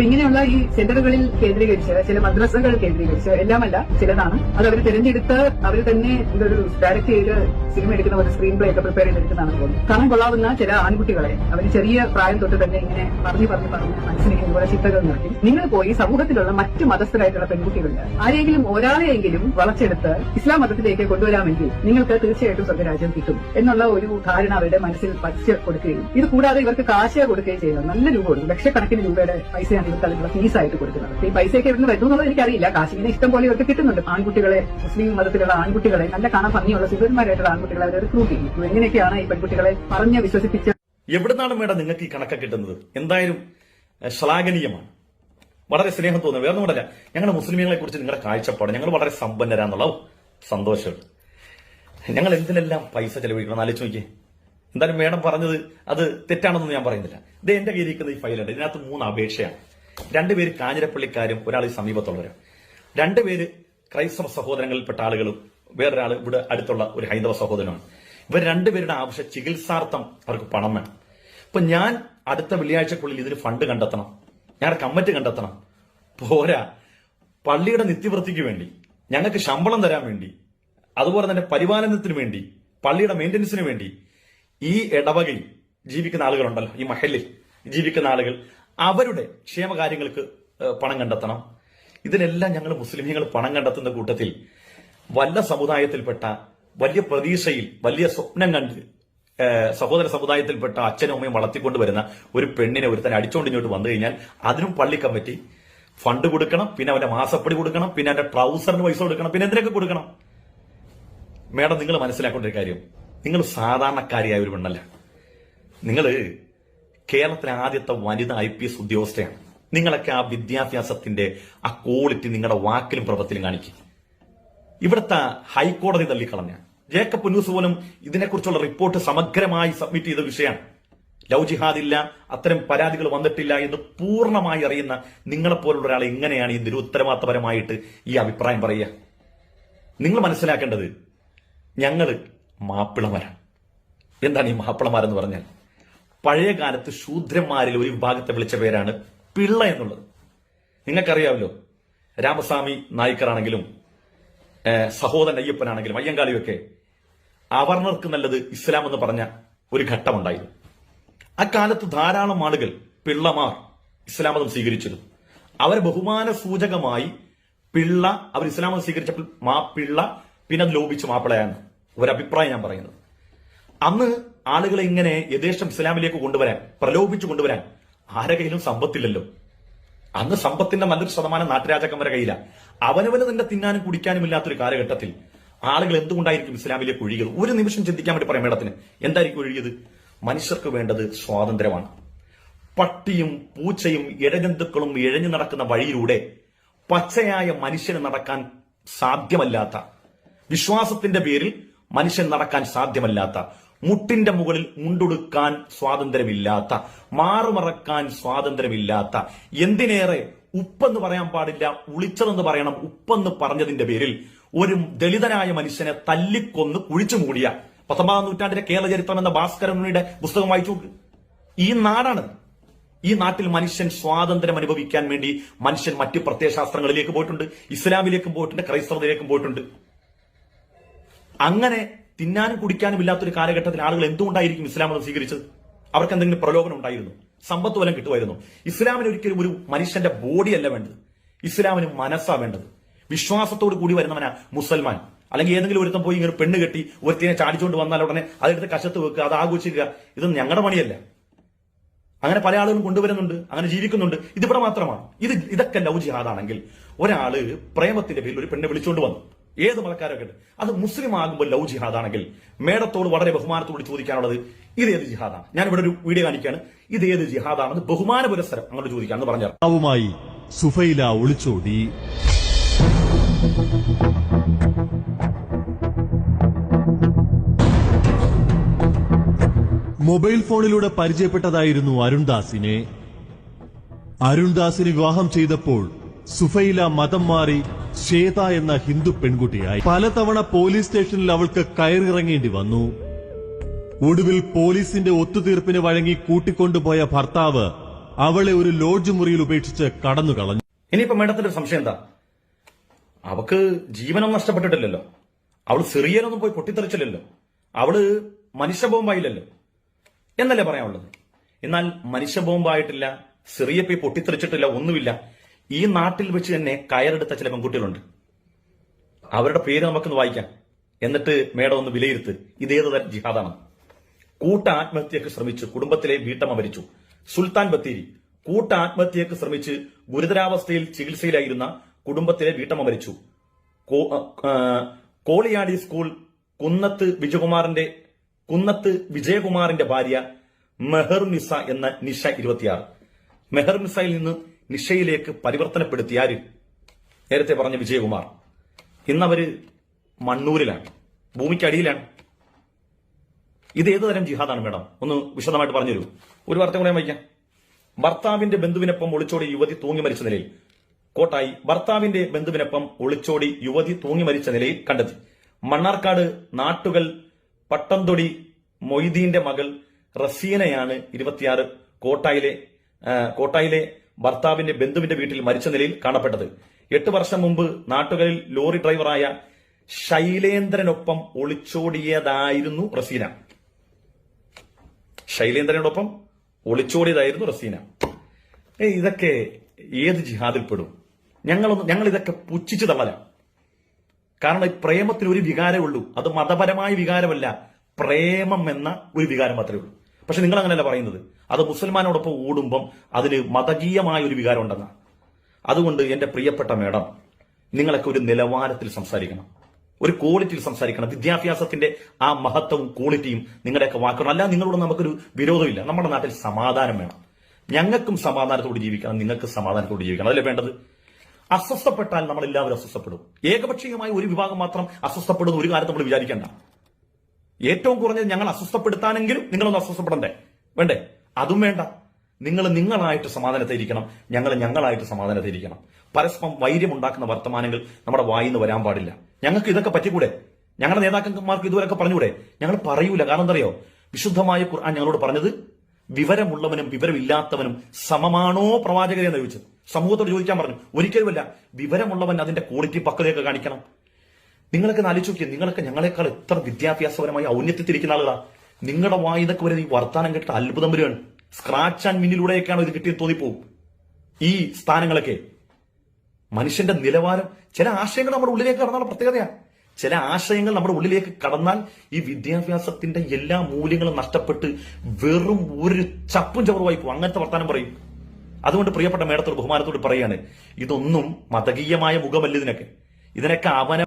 അപ്പൊ ഇങ്ങനെയുള്ള ഈ സെന്ററുകളിൽ കേന്ദ്രീകരിച്ച് ചില മദ്രസകൾ കേന്ദ്രീകരിച്ച് എല്ലാമല്ല ചിലതാണ്. അത് അവർ തിരഞ്ഞെടുത്ത് അവർ തന്നെ ഇതൊരു ഡയറക്റ്റ് ചെയ്ത് സിനിമ എടുക്കുന്ന ഒരു സ്ക്രീൻ പ്ലേ ഒക്കെ പ്രിപ്പയർ ചെയ്തെടുക്കുന്നതാണ് തോന്നുന്നത്. കാരണം കൊള്ളാവുന്ന ചില ആൺകുട്ടികളെ അവർ ചെറിയ പ്രായം തൊട്ട് തന്നെ ഇങ്ങനെ പറഞ്ഞു പറഞ്ഞു പറഞ്ഞ് മനസ്സിനെ ഇതുപോലെ ചിന്തകൾ നിർത്തി നിങ്ങൾ പോയി സമൂഹത്തിലുള്ള മറ്റു മതസ്ഥരായിട്ടുള്ള പെൺകുട്ടികളുണ്ട് ആരെങ്കിലും ഒരാളെയെങ്കിലും വളച്ചെടുത്ത് ഇസ്ലാം മതത്തിലേക്ക് കൊണ്ടുവരാമെങ്കിൽ നിങ്ങൾക്ക് തീർച്ചയായിട്ടും സ്വർഗരാജ്യം കിട്ടും എന്നുള്ള ഒരു ധാരണ അവരുടെ മനസ്സിൽ പച്ച കൊടുക്കുകയും ഇത് കൂടാതെ ഇവർക്ക് കാശ കൊടുക്കുകയും ചെയ്യണം. നല്ല രൂപ കൊടുക്കും. ലക്ഷക്കണക്കിന് രൂപയുടെ പൈസയാണ് ഇവർക്ക് അതിനുള്ള ഫീസായിട്ട് കൊടുക്കുന്നത് ഈ പൈസയൊക്കെ ഇവിടുന്ന് വരുന്നു എന്നുള്ളത് എനിക്കറിയില്ല. കാശിങ്ങനെ ഇഷ്ടം പോലെ ഇവർക്ക് കിട്ടുന്നുണ്ട്. ആൺകുട്ടികളെ മുസ്ലിം മതത്തിലുള്ള ആൺകുട്ടികളെ നല്ല കാണാൻ ഭംഗിയുള്ള സുന്ദരന്മാരായിട്ടുള്ള ആൺകുട്ടികളെ അവർ റിക്രൂട്ട് ചെയ്യും എങ്ങനെയൊക്കെയാണ് ഈ പെൺകുട്ടികളെ പറഞ്ഞ് വിശ്വസിപ്പിച്ച എവിടുന്നാണ് മേഡം നിങ്ങൾക്ക് ഈ കണക്ക് കിട്ടുന്നത്? എന്തായാലും ശ്ലാഘനീയമാണ്. വളരെ സ്നേഹം തോന്നുന്നു. വേറെ ഒന്നുമല്ല ഞങ്ങളുടെ മുസ്ലിമീങ്ങളെ കുറിച്ച് നിങ്ങളുടെ കാഴ്ചപ്പാട്. ഞങ്ങൾ വളരെ സമ്പന്നരാന്നുള്ള സന്തോഷമുണ്ട്. ഞങ്ങൾ എന്തിനെല്ലാം പൈസ ചെലവഴിക്കണം? ആലോചിച്ച് നോക്കിയേ. എന്തായാലും മേഡം പറഞ്ഞത് അത് തെറ്റാണെന്ന് ഞാൻ പറയുന്നില്ല. ഇത് എന്റെ കയ്യിലിരിക്കുന്ന ഈ ഫയലുണ്ട് ഇതിനകത്ത് മൂന്ന് അപേക്ഷയാണ്. രണ്ടുപേര് കാഞ്ഞിരപ്പള്ളിക്കാരും ഒരാൾ ഈ സമീപത്തുള്ളവരും. രണ്ടുപേര് ക്രൈസ്തവ സഹോദരങ്ങളിൽപ്പെട്ട ആളുകളും വേറൊരാൾ ഇവിടെ അടുത്തുള്ള ഒരു ഹൈന്ദവ സഹോദരനാണ് ഇവർ രണ്ടുപേരുടെ ആവശ്യം ചികിത്സാർത്ഥം അവർക്ക് പണം വേണം. അപ്പൊ ഞാൻ അടുത്ത വെള്ളിയാഴ്ചക്കുള്ളിൽ ഇതിന് ഫണ്ട് കണ്ടെത്തണം. ഞാൻ കമ്മിറ്റി കണ്ടെത്തണം. പോരാ. പള്ളിയുടെ നിത്യവൃത്തിക്ക് വേണ്ടി ഞങ്ങൾക്ക് ശമ്പളം തരാൻ വേണ്ടി അതുപോലെ തന്നെ പരിപാലനത്തിന് വേണ്ടി പള്ളിയുടെ മെയിന്റനൻസിന് വേണ്ടി ഈ ഇടവകയിൽ ജീവിക്കുന്ന ആളുകളുണ്ടല്ലോ ഈ മഹലിൽ ജീവിക്കുന്ന ആളുകൾ. അവരുടെ ക്ഷേമകാര്യങ്ങൾക്ക് പണം കണ്ടെത്തണം. ഇതിനെല്ലാം ഞങ്ങൾ മുസ്ലിമീങ്ങൾ പണം കണ്ടെത്തുന്ന കൂട്ടത്തിൽ വല്ല സമുദായത്തിൽപ്പെട്ട വലിയ പ്രതീക്ഷയിൽ വലിയ സ്വപ്നം കണ്ട് സഹോദര സമുദായത്തിൽപ്പെട്ട അച്ഛനും അമ്മയും വളർത്തിക്കൊണ്ട് വരുന്ന ഒരു പെണ്ണിനെ ഒരുത്തനെ അടിച്ചോണ്ട് ഇങ്ങോട്ട് വന്നു കഴിഞ്ഞാൽ അതിനും പള്ളി കമ്മിറ്റി ഫണ്ട് കൊടുക്കണം പിന്നെ അവന്റെ മാസപ്പടി കൊടുക്കണം പിന്നെ അവന്റെ ട്രൗസറിന് പൈസ കൊടുക്കണം പിന്നെ എന്തിനൊക്കെ കൊടുക്കണം? മേഡം നിങ്ങൾ മനസ്സിലാക്കേണ്ട ഒരു കാര്യം. നിങ്ങൾ സാധാരണക്കാരിയായ ഒരു പെണ്ണല്ല. നിങ്ങൾ കേരളത്തിലെ ആദ്യത്തെ വനിത ഐ പി എസ് ഉദ്യോഗസ്ഥയാണ്. നിങ്ങളൊക്കെ ആ വിദ്യാഭ്യാസത്തിന്റെ ആ ക്വാളിറ്റി നിങ്ങളുടെ വാക്കിലും പ്രവൃത്തിയിലും കാണിക്കും. ഇവിടുത്തെ ഹൈക്കോടതി തള്ളിക്കളഞ്ഞ ജേക്കബ് ന്യൂസ് പോലും ഇതിനെക്കുറിച്ചുള്ള റിപ്പോർട്ട് സമഗ്രമായി സബ്മിറ്റ് ചെയ്ത വിഷയമാണ്. ലവ് ജിഹാദ് ഇല്ല അത്തരം പരാതികൾ വന്നിട്ടില്ല എന്ന് പൂർണമായി അറിയുന്ന നിങ്ങളെപ്പോലുള്ള ഒരാൾ എങ്ങനെയാണ് ഈ നിരുത്തരവാദപരമായിട്ട് ഈ അഭിപ്രായം പറയുക? നിങ്ങൾ മനസ്സിലാക്കേണ്ടത് ഞങ്ങൾ മാപ്പിളമാരാണ്. എന്താണ് ഈ മാപ്പിളമാരെന്ന് പറഞ്ഞാൽ? പഴയ കാലത്ത് ശൂദ്രന്മാരിൽ ഒരു വിഭാഗത്തെ വിളിച്ച പേരാണ് പിള്ള എന്നുള്ളത്. നിങ്ങൾക്കറിയാമല്ലോ രാമസ്വാമി നായിക്കറാണെങ്കിലും സഹോദരൻ അയ്യപ്പനാണെങ്കിലും അയ്യങ്കാളിയൊക്കെ അവർണർക്ക് നല്ലത് ഇസ്ലാം എന്ന് പറഞ്ഞ ഒരു ഘട്ടമുണ്ടായിരുന്നു. അക്കാലത്ത് ധാരാളം ആളുകൾ പിള്ളമാർ ഇസ്ലാം മതം സ്വീകരിച്ചിരുന്നു. അവർ ബഹുമാന സൂചകമായി പിള്ള അവർ ഇസ്ലാം മതം സ്വീകരിച്ചപ്പോൾ മാ പിള്ള പിന്നെ അത് ലോപിച്ച് മാപ്പിളയാണ്. ഒരഭിപ്രായം ഞാൻ പറയുന്നത്. അന്ന് ആളുകളെ ഇങ്ങനെ യഥേഷ്ടം ഇസ്ലാമിലേക്ക് കൊണ്ടുവരാൻ പ്രലോഭിച്ചു കൊണ്ടുവരാൻ ആരെ കയ്യിലും സമ്പത്തില്ലല്ലോ. അന്ന് സമ്പത്തിന്റെ നല്ലൊരു ശതമാനം നാട്ടുരാജാക്കന്മാരുടെ കയ്യില. അവനവന് നിന്റെ തിന്നാനും കുടിക്കാനും ഇല്ലാത്തൊരു കാലഘട്ടത്തിൽ ആളുകൾ എന്തുകൊണ്ടായിരിക്കും ഇസ്ലാമിലേക്ക് ഒഴുകിയത്? ഒരു നിമിഷം ചിന്തിക്കാൻ വേണ്ടി പറയാം മേഡത്തിന്. എന്തായിരിക്കും ഒഴുകിയത്? മനുഷ്യർക്ക് വേണ്ടത് സ്വാതന്ത്ര്യമാണ്. പട്ടിയും പൂച്ചയും ഇഴജന്തുക്കളും ഇഴഞ്ഞു നടക്കുന്ന വഴിയിലൂടെ പച്ചയായ മനുഷ്യന് നടക്കാൻ സാധ്യമല്ലാത്ത വിശ്വാസത്തിന്റെ പേരിൽ മനുഷ്യൻ നടക്കാൻ സാധ്യമല്ലാത്ത മുട്ടിന്റെ മുകളിൽ മുണ്ടൊടുക്കാൻ സ്വാതന്ത്ര്യമില്ലാത്ത മാറുമറക്കാൻ സ്വാതന്ത്ര്യമില്ലാത്ത എന്തിനേറെ ഉപ്പെന്ന് പറയാൻ പാടില്ല ഉളിച്ചതെന്ന് പറയണം ഉപ്പെന്ന് പറഞ്ഞതിന്റെ പേരിൽ ഒരു ദളിതനായ മനുഷ്യനെ തല്ലിക്കൊന്ന് കുഴിച്ചു മൂടിയ പത്തൊമ്പതാം നൂറ്റാണ്ടിലെ കേരള ചരിത്രം എന്ന ഭാസ്കരൻ മുനിയുടെ പുസ്തകം വായിച്ചു ഈ നാടാണ്. ഈ നാട്ടിൽ മനുഷ്യൻ സ്വാതന്ത്ര്യം അനുഭവിക്കാൻ വേണ്ടി മനുഷ്യൻ മറ്റ് പ്രത്യയശാസ്ത്രങ്ങളിലേക്ക് പോയിട്ടുണ്ട് ഇസ്ലാമിലേക്കും പോയിട്ടുണ്ട് ക്രൈസ്തവതയിലേക്കും പോയിട്ടുണ്ട്. അങ്ങനെ തിന്നാനും കുടിക്കാനും ഇല്ലാത്തൊരു കാലഘട്ടത്തിൽ ആളുകൾ എന്തുകൊണ്ടായിരിക്കും ഇസ്ലാം മതം സ്വീകരിച്ചത്? അവർക്ക് എന്തെങ്കിലും പ്രലോഭനം ഉണ്ടായിരുന്നു? സമ്പത്ത് വലം കിട്ടുമായിരുന്നു. ഇസ്ലാമിന് ഒരിക്കലും ഒരു മനുഷ്യന്റെ ബോഡി അല്ല വേണ്ടത്. ഇസ്ലാമിന് മനസ്സാ വേണ്ടത്. വിശ്വാസത്തോട് കൂടി വരുന്നവനാ മുസൽമാൻ. അല്ലെങ്കിൽ ഏതെങ്കിലും ഒരുത്തം പോയി ഇങ്ങനെ പെണ്ണ് കെട്ടി ഒരുത്തിനെ ചാടിച്ചുകൊണ്ട് വന്നാൽ ഉടനെ അതെടുത്ത് കശത്ത് വെക്കുക അത് ആഘോഷിക്കുക. ഇത് ഞങ്ങളുടെ പണിയല്ല. അങ്ങനെ പല ആളുകളും കൊണ്ടുവരുന്നുണ്ട് അങ്ങനെ ജീവിക്കുന്നുണ്ട്. ഇതിവിടെ മാത്രമാണ്. ഇത് ഇതൊക്കെ ലവ് ജിഹാദാണെങ്കിൽ ഒരാൾ പ്രേമത്തിന്റെ പേരിൽ ഒരു പെണ്ണെ വിളിച്ചുകൊണ്ട് വന്നു. ഏത് മതക്കാരൊക്കെ ഉണ്ട്? അത് മുസ്ലിം ആകുമ്പോൾ ലവ് ജിഹാദാണെങ്കിൽ മേഡത്തോട് വളരെ ബഹുമാനത്തോട് ചോദിക്കാനുള്ളത് ഇത് ഏത് ജിഹാദാണ്? ഞാൻ ഇവിടെ ഒരു വീഡിയോ കാണിക്കുകയാണ് ഇത് ഏത് ജിഹാദാണെന്ന് ബഹുമാന പുരസ്സരം അങ്ങോട്ട് ചോദിക്കാന്ന് പറഞ്ഞു സുഫൈല ഒളിച്ചോടി. മൊബൈൽ ഫോണിലൂടെ പരിചയപ്പെട്ടതായിരുന്നു അരുൺദാസിനെ. അരുൺദാസിന് വിവാഹം ചെയ്തപ്പോൾ സുഫൈല മതം മാറി ശ്വേത എന്ന ഹിന്ദു പെൺകുട്ടിയായി പലതവണ പോലീസ് സ്റ്റേഷനിൽ അവൾക്ക് കയറിറങ്ങേണ്ടി വന്നു. ഒടുവിൽ പോലീസിന്റെ ഒത്തുതീർപ്പിന് വഴങ്ങി കൂട്ടിക്കൊണ്ടുപോയ ഭർത്താവ് അവളെ ഒരു ലോഡ്ജ് മുറിയിൽ ഉപേക്ഷിച്ച് കടന്നു കളഞ്ഞു ഇനിയിപ്പോ മേഡത്തിന്റെ സംശയം എന്താ? അവക്ക് ജീവനം നഷ്ടപ്പെട്ടിട്ടില്ലല്ലോ. അവൾ സിറിയനൊന്നും പോയി പൊട്ടിത്തെറിച്ചില്ലല്ലോ. അവൾ മനുഷ്യബോംബായില്ലല്ലോ. എന്നല്ലേ പറയാനുള്ളത്? എന്നാൽ മനുഷ്യബോംബായിട്ടില്ല സിറിയ പോയി പൊട്ടിത്തെറിച്ചിട്ടില്ല ഒന്നുമില്ല. ഈ നാട്ടിൽ വെച്ച് തന്നെ കയറെടുത്ത ചില പെൺകുട്ടികളുണ്ട്. അവരുടെ പേര് നമുക്കൊന്ന് വായിക്കാം. എന്നിട്ട് മേഡം ഒന്ന് വിലയിരുത്ത്. ഇതേത് ജിഹാദാണ്? കൂട്ട ആത്മഹത്യക്ക് ശ്രമിച്ചു കുടുംബത്തിലെ വീട്ടമ്മ മരിച്ചു. സുൽത്താൻ ബത്തേരി. കൂട്ട ആത്മഹത്യക്ക് ശ്രമിച്ച് ഗുരുതരാവസ്ഥയിൽ ചികിത്സയിലായിരുന്ന കുടുംബത്തിലെ വീട്ടമ്മ മരിച്ചു. കോളിയാടി സ്കൂൾ കുന്നത്ത് വിജയകുമാറിന്റെ കുന്നത്ത് വിജയകുമാറിന്റെ ഭാര്യ മെഹർ നിസ എന്ന നിഷ ഇരുപത്തിയാറ്. മെഹർ നിസയിൽ നിന്ന് നിഷയിലേക്ക് പരിവർത്തനപ്പെടുത്തി ആര് നേരത്തെ പറഞ്ഞ വിജയകുമാർ. ഇന്നവര് മണ്ണൂരിലാണ്. ഭൂമിക്കടിയിലാണ് ഇത് ഏതു തരം ജിഹാദാണ് മേഡം? ഒന്ന് വിശദമായിട്ട് പറഞ്ഞുതരൂ. ഒരു വാർത്ത കൂടെ വയ്ക്കാം. ഭർത്താവിന്റെ ബന്ധുവിനൊപ്പം ഒളിച്ചോടി യുവതി തൂങ്ങി മരിച്ച നിലയിൽ. കോട്ടായി ഭർത്താവിന്റെ ബന്ധുവിനൊപ്പം ഒളിച്ചോടി യുവതി തൂങ്ങി മരിച്ച നിലയിൽ കണ്ടെത്തി. മണ്ണാർക്കാട് നാട്ടുകൾ പട്ടംതൊടി മൊയ്തീന്റെ മകൾ റസീനയാണ് ഇരുപത്തിയാറ്. കോട്ടായിലെ കോട്ടായിലെ ഭർത്താവിന്റെ ബന്ധുവിന്റെ വീട്ടിൽ മരിച്ച നിലയിൽ കാണപ്പെട്ടത്. എട്ട് വർഷം മുമ്പ് നാട്ടുകളിൽ ലോറി ഡ്രൈവറായ ശൈലേന്ദ്രനൊപ്പം ഒളിച്ചോടിയതായിരുന്നു റസീന. ശൈലേന്ദ്രനോടൊപ്പം ഒളിച്ചോടിയതായിരുന്നു റസീന. ഏ ഇതൊക്കെ ഏത് ജിഹാദിൽ പെടും? ഞങ്ങൾ ഞങ്ങൾ ഇതൊക്കെ പുച്ഛിച്ചു തള്ളല. കാരണം ഈ പ്രേമത്തിന് ഒരു വികാരമുള്ളൂ അത് മതപരമായ വികാരമല്ല പ്രേമം എന്ന ഒരു വികാരം മാത്രമേ ഉള്ളൂ. പക്ഷെ നിങ്ങൾ അങ്ങനെയല്ല പറയുന്നത്. അത് മുസൽമാനോടൊപ്പം ഓടുമ്പം അതിന് മതകീയമായ ഒരു വികാരം ഉണ്ടെന്നാണ് അതുകൊണ്ട് എന്റെ പ്രിയപ്പെട്ട മേഡം നിങ്ങളൊക്കെ ഒരു നിലവാരത്തിൽ സംസാരിക്കണം. ഒരു ക്വാളിറ്റിയിൽ സംസാരിക്കണം. വിദ്യാഭ്യാസത്തിന്റെ ആ മഹത്വവും ക്വാളിറ്റിയും നിങ്ങളുടെയൊക്കെ വാക്കണം അല്ല നിങ്ങളോട് നമുക്കൊരു വിരോധമില്ല. നമ്മുടെ നാട്ടിൽ സമാധാനം വേണം. ഞങ്ങൾക്കും സമാധാനത്തോട് ജീവിക്കണം. നിങ്ങൾക്ക് സമാധാനത്തോട് ജീവിക്കണം. അതല്ലേ വേണ്ടത്? അസ്വസ്ഥപ്പെട്ടാൽ നമ്മൾ എല്ലാവരും അസ്വസ്ഥപ്പെടും. ഏകപക്ഷീയമായ ഒരു വിഭാഗം മാത്രം അസ്വസ്ഥപ്പെടുന്ന ഒരു കാര്യം നമ്മൾ വിചാരിക്കണ്ട. ഏറ്റവും കുറഞ്ഞത് ഞങ്ങൾ അസ്വസ്ഥപ്പെടുത്താനെങ്കിലും നിങ്ങളൊന്ന് അസ്വസ്ഥപ്പെടണ്ടേ? വേണ്ടേ? അതും വേണ്ട. നിങ്ങൾ നിങ്ങളായിട്ട് സമാധാനത്തിരിക്കണം ഞങ്ങൾ ഞങ്ങളായിട്ട് സമാധാനത്തിരിക്കണം പരസ്പരം വൈര്യമുണ്ടാക്കുന്ന വർത്തമാനങ്ങൾ നമ്മുടെ വായിന്ന് വരാൻ പാടില്ല. ഞങ്ങൾക്ക് ഇതൊക്കെ പറ്റിക്കൂടെ? ഞങ്ങളുടെ നേതാക്കന്മാർക്ക് ഇതുവരെയൊക്കെ പറഞ്ഞുകൂടെ? ഞങ്ങൾ പറയൂല. കാരണം എന്തറിയോ? വിശുദ്ധമായ ഖുർആൻ ഞങ്ങളോട് പറഞ്ഞത് വിവരമുള്ളവനും വിവരമില്ലാത്തവനും സമമാണോ പ്രവാചകരെ എന്ന് ചോദിച്ചത്. സമൂഹത്തോട് ചോദിക്കാൻ പറഞ്ഞു. ഒരിക്കലുമല്ല വിവരമുള്ളവൻ അതിന്റെ ക്വാളിറ്റി പക്വതയൊക്കെ കാണിക്കണം. നിങ്ങളൊക്കെ നോക്കിയേ നിങ്ങളൊക്കെ ഞങ്ങളെക്കാൾ എത്ര വിദ്യാഭ്യാസപരമായി ഔന്നത്യത്തിരിക്കുന്ന ആളുകളാ. നിങ്ങളുടെ വായുതൊക്കെ വരെ ഈ വർത്താനം കേട്ട അത്ഭുതം വരികയാണ്. സ്ക്രാച്ച് ആൻഡ് മിന്നിലൂടെയൊക്കെയാണ് ഇത് കിട്ടിയത് തോന്നിപ്പോവും. ഈ സ്ഥാനങ്ങളൊക്കെ. മനുഷ്യന്റെ നിലവാരം ചില ആശയങ്ങൾ നമ്മുടെ ഉള്ളിലേക്ക് കടന്നാൽ പ്രത്യേകതയാണ് ചില ആശയങ്ങൾ നമ്മുടെ ഉള്ളിലേക്ക് കടന്നാൽ ഈ വിദ്യാഭ്യാസത്തിന്റെ എല്ലാ മൂല്യങ്ങളും നഷ്ടപ്പെട്ട് വെറും ഒരു ചപ്പും ചവറുമായി പോകും അങ്ങനത്തെ വർത്താനം പറയും. അതുകൊണ്ട് പ്രിയപ്പെട്ട മേടത്തോട് ബഹുമാനത്തോട് പറയാണ് ഇതൊന്നും മതകീയമായ മുഖമല്ല ഇതിനൊക്കെ. ഇതിനൊക്കെ